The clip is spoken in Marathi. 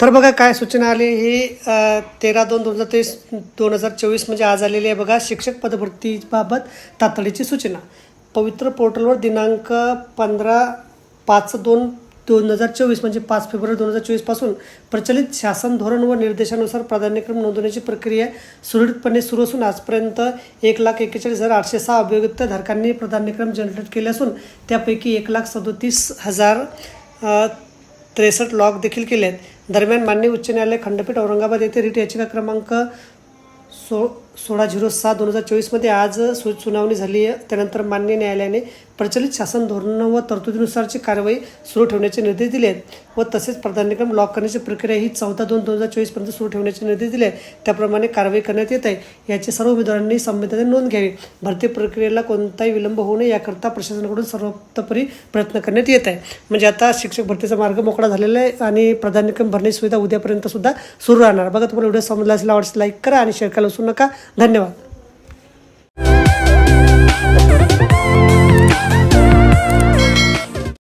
तर बघा काय सूचना आली? ही तेरा दोन दोन हजार तेवीस दोन हजार चोवीस म्हणजे आज आलेली आहे बघा शिक्षक पदभरतीबाबत तातडीची सूचना. पवित्र पोर्टलवर दिनांक पंधरा पाच दोन दोन हजार चोवीस म्हणजे पाच फेब्रुवारी दोन हजार चोवीसपासून प्रचलित शासन धोरण व निर्देशानुसार प्राधान्यक्रम नोंदवण्याची प्रक्रिया सुरळीतपणे सुरू असून आजपर्यंत एक लाख एक्केचाळीस हजार आठशे सहा अभियुक्त धारकांनी प्राधान्यक्रम जनरेट केले असून त्यापैकी एक लाख सदोतीस हजार त्रेसष्ट लॉक देखील केले आहेत. दरम्यान मान्य उच्च न्यायालय खंडपीठ औरंगाबाद येथे रिट याचिका क्रमांक सोळा झिरो सहा दोन हजार चोवीसमध्ये आज सु सुनावणी झाली आहे. त्यानंतर मान्य न्यायालयाने प्रचलित शासन धोरण व तरतुदीनुसारची कारवाई सुरू ठेवण्याचे निर्देश दिले आहेत व तसेच प्राधान्यक्रम लॉक करण्याची प्रक्रिया ही चौदा दोन दोन हजार चोवीसपर्यंत सुरू ठेवण्याचे निर्देश दिले आहेत. त्याप्रमाणे कारवाई करण्यात येत आहे. याची सर्व उमेदवारांनी संबंधाने नोंद घ्यावी. भरती प्रक्रियेला कोणताही विलंब होऊ नये याकरता प्रशासनाकडून सर्वतोपरी प्रयत्न करण्यात येत आहे. म्हणजे आता शिक्षक भरतीचा मार्ग मोकळा झालेला आहे आणि प्राधान्यक्रम भरण्याची सुविधा उद्यापर्यंत सुद्धा सुरू राहणार. बघा तुम्हाला व्हिडिओ समजला असेल आवडल्यास लाईक करा आणि शेअर करायला विसरू नका. धन्यवाद.